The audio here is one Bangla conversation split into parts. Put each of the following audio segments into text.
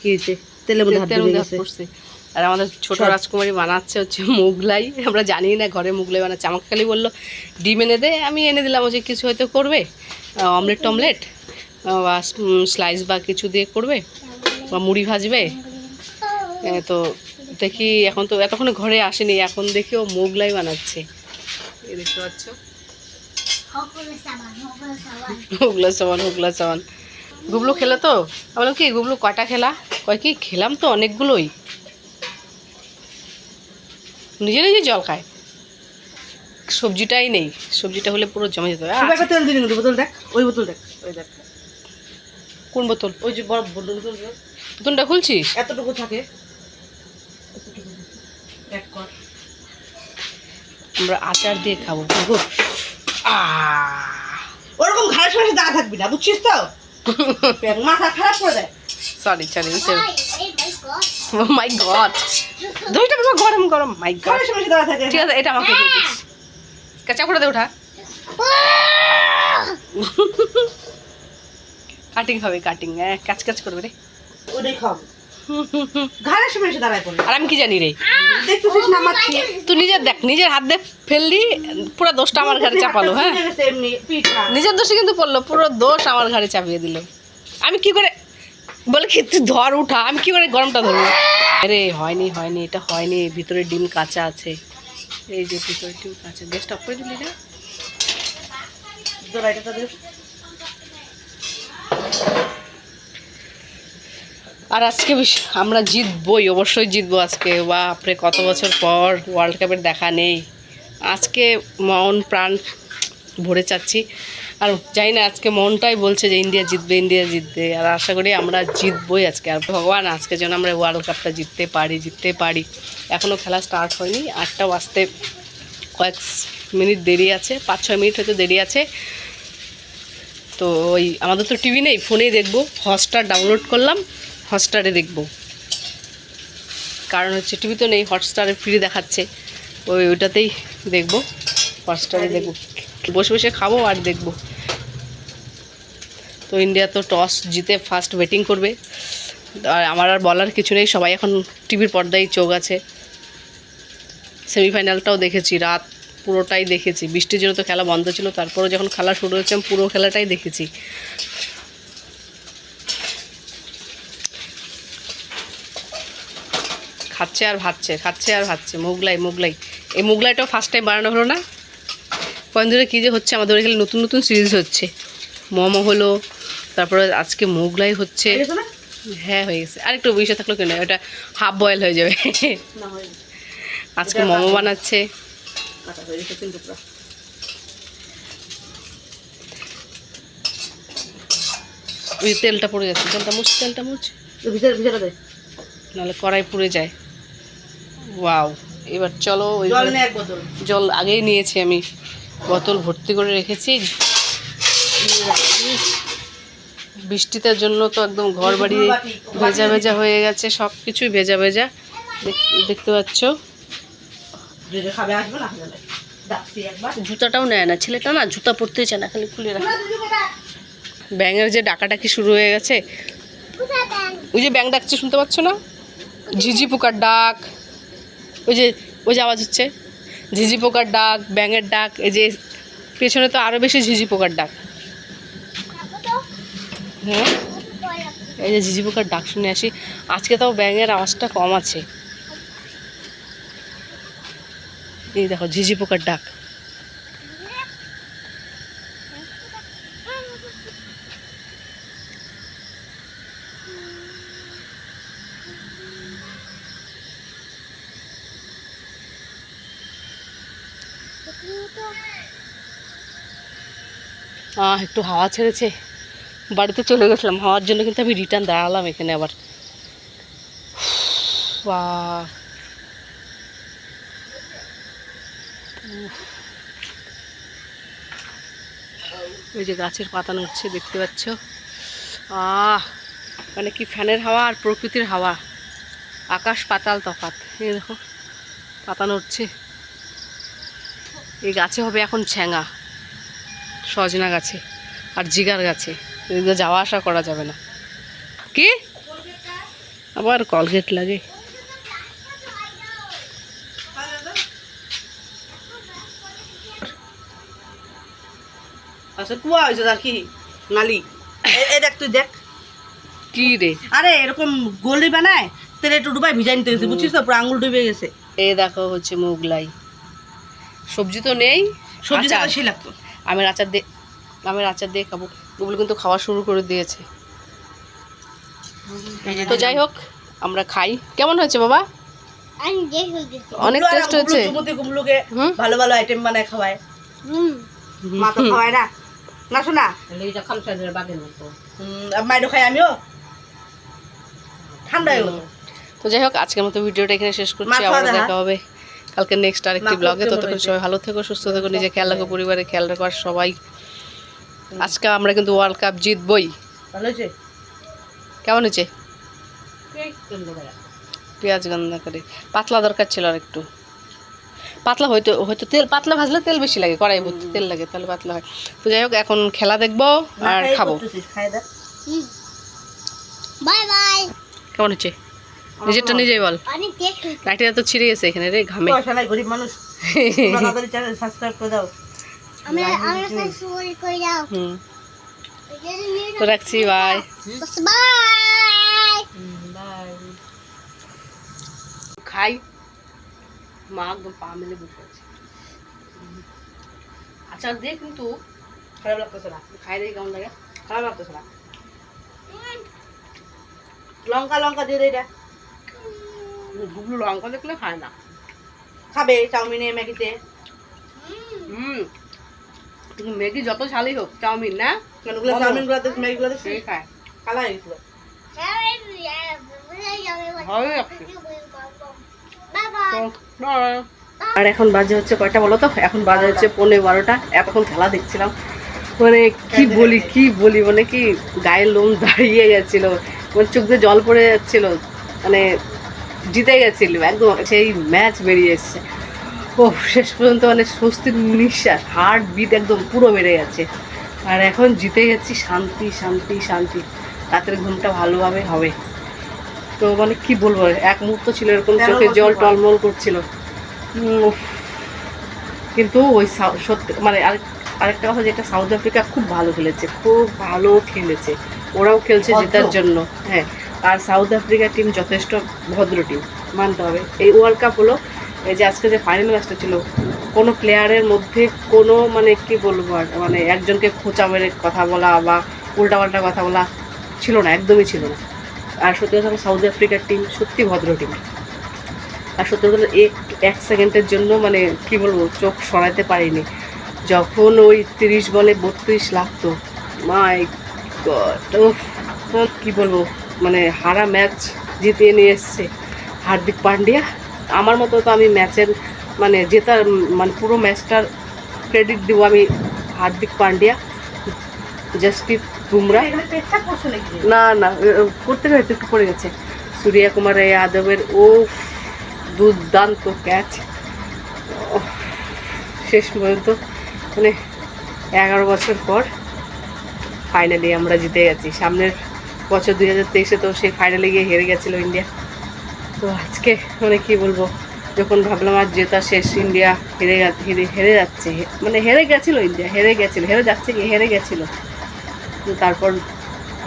কি হয়েছে? তেলের মধ্যে হাত তেলের ঢুকে মধ্যে হাত গেছে। পড়ছে। আর আমাদের ছোট রাজকুমারী বানাচ্ছে হচ্ছে মুগলাই। আমরা জানি না ঘরে মুগলাই বানাচ্ছে। আমাকে খালি বলল ডিম এনে দে আমি এনে দিলাম। ও যে কিছু হয়তো করবে। অমলেট টমলেট বা স্লাইস বা কিছু দিয়ে করবে বা মুড়ি ভাজবে। তো দেখি এখন তো এতক্ষণে ঘরে আসেনি এখন দেখি ও মোগলাই বানাচ্ছে। এই দেখতে পাচ্ছ? হুগলা সাবান হুগলা সাবান। গুবলু খেলে তো? বললাম কি গুবলু কটা খেলা? কয় কি খেলাম তো অনেকগুলোই। নিজে নিজে জল খায়। সবজিটাই নেই সবজিটা হলে পুরো জমে যেত তেল দিলি বোতল দেখ ওই বোতল দেখ ওই দেখ। কোন বোতল? ওই যে বড় বোতল বোতল বোতলটা খুলছিস? এতটুকু থাকে। আমরা আচার দিয়ে খাব। ওরকম ঘাড়ে সঙ্গে দাঁড়া থাকবি না বুঝছিস তো? মাথা খারাপ করে দেয় সরি সরি মাই গড দইটা বাবা গরম গরম। মাই গড ঠিক আছে এটা আমাকে দিয়ে দিস। কাঁচা করে দে ওঠা কাটিং হবে কাটিং কাজ কাজ করবে রে। ওটাই খাও। ঘাড়ের সময় এসে দাঁড়ায় পড়ে। আর আমি কি জানি রে? দেখতেছিস না মাছি তুই নিজের দেখ নিজের হাত দিয়ে ফেললি পুরো দোষটা আমার ঘাড়ে চাপালো হ্যাঁ? নিজের দোষে কিন্তু পড়ল পুরো দোষ আমার ঘাড়ে চাপিয়ে দিল। আমি কি করে বলে কি তুই ধর উঠা। আমি কি করে গরমটা ধরবো? আরে হয়নি হয়নি এটা হয়নি ভিতরে ডিম কাঁচা আছে। এই যে ভিতরে ডিম কাঁচা গ্যাসটা করে দিলি না? আর আজকে আমরা জিতবই, অবশ্যই জিতবো আজকে। বাপরে, কত বছর পর ওয়ার্ল্ড কাপের দেখা নেই। আজকে মন প্রাণ ভরে চাচ্ছি। আর জানি না, আজকে মনটাই বলছে যে ইন্ডিয়া জিতবে ইন্ডিয়া জিতবে। আর আশা করি আমরা জিতবই আজকে। আর ভগবান, আজকে যেন আমরা ওয়ার্ল্ড কাপটা জিততে পারি জিততে পারি। এখনও খেলা স্টার্ট হয়নি। আটটা বাজতে কয়েক মিনিট দেরি আছে, পাঁচ ছয় মিনিট হয়তো দেরি আছে। তো ওই, আমাদের তো টিভি নেই, ফোনেই দেখব। হটস্টার ডাউনলোড করলাম। হটস্টারে দেখব। কারণ হচ্ছে টিভি তো নেই হটস্টারে ফ্রি দেখাচ্ছে। ওই ওইটাতেই দেখব হটস্টারে দেখব। বসে বসে খাব আর দেখব। তো ইন্ডিয়া তো টস জিতে ফার্স্ট ব্যাটিং করবে। আর আমার আর বলার কিছু নেই সবাই এখন টিভির পর্দায় চোখ আছে। সেমিফাইনালটাও দেখেছি রাত পুরোটাই দেখেছি। বৃষ্টির জন্য তো খেলা বন্ধ ছিল তারপরে যখন খেলা শুরু হয়েছে আমি পুরো খেলাটাই দেখেছি। খাচ্ছে আর ভাবছে খাচ্ছে আর ভাবছে মোগলাই মোগলাই। এই মোগলাইটাও ফার্স্ট টাইম বানানো হলো না? কয়েকদিন ধরে কী যে হচ্ছে? আমাদের এখানে নতুন নতুন সিরিজ হচ্ছে। মোমো হলো তারপরে আজকে মোগলাই হচ্ছে। হ্যাঁ হয়ে গেছে। আর একটু বসে থাকল কেন? ওটা হাফ বয়েল হয়ে যাবে। আজকে মোমো বানাচ্ছে। তেলটা পড়ে যাচ্ছে। তেলটা মুছ তেলটা মুছ। নাহলে কড়াই পুড়ে যায়। ওয়াও এবার চলো ওই জল আগেই নিয়েছি আমি। বোতল ভর্তি করে রেখেছি। বৃষ্টিটার জন্য তো একদম ঘর বাড়ি ভেজা ভেজা হয়ে গেছে সব কিছুই ভেজা ভেজা। দেখতে পাচ্ছ? জুতাটাও নেয় না ছেলেটা না জুতা পরতে চায় না খালি খুলে রাখে। ব্যাঙের যে ডাকাডাকি শুরু হয়ে গেছে? ওই যে ব্যাং ডাকছে শুনতে পাচ্ছ না? ঝিঝি পোকার ডাক। ওই যে ওই যে আওয়াজ হচ্ছে। ঝিঝি পোকার ডাক, ব্যাঙের ডাক, এই যে পেছনে তো আরও বেশি ঝিঝি পোকার ডাক। হ্যাঁ? এই যে ঝিঝি পোকার ডাক শুনে আসি। আজকে তাও ব্যাঙের আওয়াজটা কম আছে। এই দেখো, ঝিঝি পোকার ডাক। একটু হাওয়া ছেড়েছে। বাড়িতে চলে গেছিলাম, হাওয়ার জন্য কিন্তু আমি রিটার্ন দাঁড়ালাম এখানে আবার। ওই যে গাছের পাতা নড়ছে, দেখতে পাচ্ছ? আহ মানে কি ফ্যানের হাওয়া আর প্রকৃতির হাওয়া। আকাশ পাতাল তফাত এই দেখো, পাতা নড়ছে। এই গাছে হবে এখন ছ্যাঙা সজনা গাছে আর জিগার গাছে। এদিকে যাওয়া আসা করা যাবে না। কি? আবার কলগেট লাগে। আচ্ছা কুয়া হয়েছে তার কি? নালি। এ- দেখ তুই দেখ। কি রে? আরে এরকম গোলি বানায় তেলে একটু ডুবাই ভিজাই নিতে গেছে বুঝছিস তো? পুরো আঙুল ডুবে গেছে। এ দেখো হচ্ছে মোগলাই। সবজি তো নেই সবজি। বেশি লাগতো। আমের আচার দিয়ে আমের আচার দিয়ে খাব। ওগুলো কিন্তু খাওয়া শুরু করে দিয়েছে। তো যাই হোক আমরা খাই। কেমন হয়েছে বাবা? অনেক টেস্ট হয়েছে? ভালো ভালো আইটেম বানায় খাওয়ায়। মা তো খাওয়ায় না। না শোনা। মাইডো খাই আমিও। ঠান্ডা গেলো তো যাই হোক আজকের মতো ভিডিওটা এখানে শেষ করছি। আবার দেখা হবে। কালকে নেক্সট আরেকটি ব্লগে ততক্ষণ সবাই ভালো থেকো সুস্থ থেকো নিজে খেয়াল রাখো পরিবারের খেয়াল রাখো আর সবাই। আজকে আমরা কিন্তু ওয়ার্ল্ড কাপ জিতবই। কেমন হয়েছে? পেঁয়াজ গন্ধা করে পাতলা দরকার ছিল আর একটু পাতলা হয়তো হয়তো তেল পাতলা ভাজলে তেল বেশি লাগে কড়াই ভর্তি তেল লাগে তাহলে পাতলা হয়। তো যাই হোক এখন খেলা দেখব আর খাব। Bye bye. কেমন হচ্ছে নিজেরটা নিজেই বল। লাইটিটা তো ছিঁড়ে গেছে এখানে রে ঘামে। গরিব মানুষ। তোমরা তাড়াতাড়ি চ্যানেল সাবস্ক্রাইব করে দাও। তো রাখছি বাই বাই খাই। মা একদম পা মেলে বসে আছে। আচার দিয়ে কিন্তু খারাপ লাগতেছে না। খাই দেখি কেমন লাগে। খারাপ লাগতেছে না। লঙ্কা লঙ্কা দিয়ে দে গুগলু লঙ্কা দেখলে খায় না। খাবে চাউমিনে ম্যাগিতে? হুম। ম্যাগি যত ঝালই হোক চাউমিন না? ওগুলো চাউমিনগুলো ম্যাগি গুলো সেই খায়। কালা হয়ে. আর এখন বাজে হচ্ছে কয়টা বলো তো? এখন বাজে হচ্ছে পনেরো বারোটা। এতক্ষণ খেলা দেখছিলাম। মানে কি বলি কি বলি মানে কি গায়ের লোম দাঁড়িয়ে গেছিল। মানে চোখ দিয়ে জল পড়ে যাচ্ছিল। মানে জিতে গেছিল একদম সেই ম্যাচ বেরিয়ে এসছে। ও শেষ পর্যন্ত মানে স্বস্তির নিঃশ্বাস হার্ট বিট একদম পুরো বেড়ে গেছে। আর এখন জিতে গেছি শান্তি শান্তি শান্তি। রাতের ঘুমটা ভালোভাবে হবে। তো মানে কি বলব এক মুহূর্ত ছিল এরকম চোখে জল টলমল করছিল। কিন্তু ওই সত্যি মানে আরেক আরেকটা কথা যেটা সাউথ আফ্রিকা খুব ভালো খেলেছে খুব ভালো খেলেছে। ওরাও খেলছে। জেতার জন্য হ্যাঁ। আর সাউথ আফ্রিকা টিম যথেষ্ট ভদ্র টিম মানতে হবে। এই ওয়ার্ল্ড কাপ হলো, এই যে আজকে যে ফাইনাল ম্যাচটা ছিল, কোনো প্লেয়ারের মধ্যে কোনো মানে কি বলব আর মানে একজনকে খোঁচা মেরে কথা বলা বা উল্টাপাল্টা কথা বলা ছিল না, একদমই ছিল না। আর সত্যি কথা সাউথ আফ্রিকার টিম সত্যি ভদ্র টিম আর সত্যি কথা এক এক সেকেন্ডের জন্য মানে কি বলব, চোখ সরাতে পারিনি। যখন ওই তিরিশ বলে বত্রিশ লাগতো মাই গড কি বলব মানে হারা ম্যাচ জিতিয়ে নিয়ে এসছে হার্দিক পান্ডিয়া। আমার মতো তো আমি ম্যাচের মানে জেতার মানে পুরো ম্যাচটার ক্রেডিট দেবো আমি হার্দিক পান্ডিয়া জসপ্রীত বুমরা। না না করতে হয়তো একটু পড়ে গেছে। সূর্যা কুমার যাদবের ও দুর্দান্ত ক্যাচ শেষ পর্যন্ত মানে এগারো বছর পর ফাইনালি আমরা জিতে গেছি। সামনের বছর দুই হাজার তেইশে তো সেই ফাইনালে গিয়ে হেরে গেছিল ইন্ডিয়া তো আজকে মানে কি বলব যখন ভাবলাম আর জেতা শেষ ইন্ডিয়া হেরে হেরে হেরে যাচ্ছে মানে হেরে গেছিল ইন্ডিয়া হেরে গেছিল হেরে যাচ্ছে কি হেরে গেছিল। তো তারপর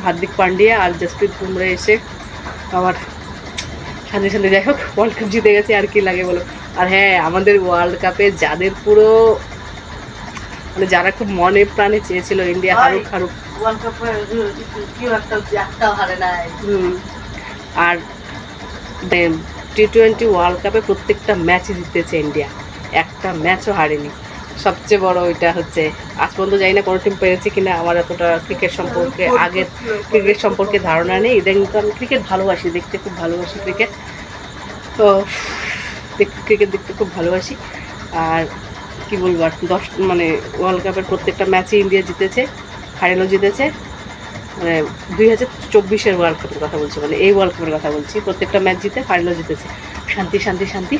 হার্দিক পান্ডিয়া আর জসপ্রীত বুমরা এসে আবার শান্তি শান্তি যাই হোক ওয়ার্ল্ড কাপ জিতে গেছে আর কি লাগে বলো। আর হ্যাঁ আমাদের ওয়ার্ল্ড কাপে যাদের পুরো মানে যারা খুব মনে প্রাণে চেয়েছিল ইন্ডিয়া হারুক হারুক ওয়ার্ল্ড কাপে কি একটা একটাও হারে নাই। আর টি টোয়েন্টি ওয়ার্ল্ড কাপে প্রত্যেকটা ম্যাচই জিতেছে ইন্ডিয়া একটা ম্যাচও হারেনি। সবচেয়ে বড় ওইটা হচ্ছে আজ পর্যন্ত জানি না কোনো টিম পেরেছে কিনা আমার এতটা ক্রিকেট সম্পর্কে আগের ক্রিকেট সম্পর্কে ধারণা নেই। ইদানিং তো আমি ক্রিকেট ভালোবাসি দেখতে খুব ভালোবাসি ক্রিকেট তো ক্রিকেট দেখতে খুব ভালোবাসি। আর কি বলব আর দশ মানে ওয়ার্ল্ড কাপের প্রত্যেকটা ম্যাচই ইন্ডিয়া জিতেছে। ফাইনালও জিতেছে মানে দুই হাজার চব্বিশের ওয়ার্ল্ড কাপের কথা বলছি মানে এই ওয়ার্ল্ড কাপের কথা বলছি। প্রত্যেকটা ম্যাচ জিতে ফাইনালও জিতেছে শান্তি শান্তি শান্তি।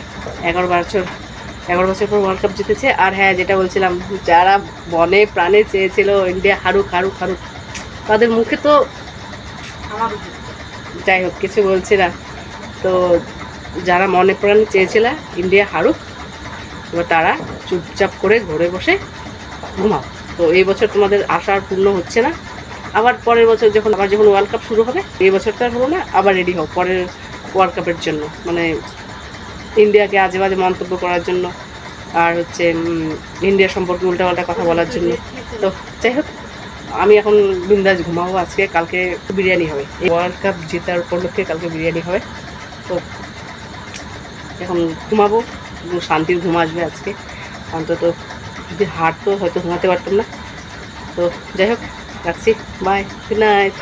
এগারো বছর এগারো বছর পর ওয়ার্ল্ড কাপ জিতেছে। আর হ্যাঁ যেটা বলছিলাম, যারা বনে প্রাণে চেয়েছিল ইন্ডিয়া হারুক হারুক হারুক, তাদের মুখে তো যাই হোক, কিছু বলছি না। তো যারা মনে প্রাণে চেয়েছিল ইন্ডিয়া হারুক, এবার তারা চুপচাপ করে ঘরে বসে ঘুমাও। তো এই বছর তোমাদের আশা আর পূর্ণ হচ্ছে না। আবার পরের বছর যখন আবার যখন ওয়ার্ল্ড কাপ শুরু হবে, এই বছর তো আর হলো না, আবার রেডি হও পরের ওয়ার্ল্ড কাপের জন্য। মানে ইন্ডিয়াকে আজে বাজে মন্তব্য করার জন্য আর হচ্ছে ইন্ডিয়া সম্পর্কে উল্টাপাল্টা কথা বলার জন্য। তো যাই হোক, আমি এখন বিন্দাস ঘুমাবো আজকে, কালকে বিরিয়ানি হবে। এই ওয়ার্ল্ড কাপ জেতার উপলক্ষে কালকে বিরিয়ানি হবে। তো এখন ঘুমাবো শান্তির ঘুম আসবে আজকে। অন্তত যদি হাঁটতো হয়তো ঘুমাতে পারতাম না। তো যাই হোক রাখছি। Bye good night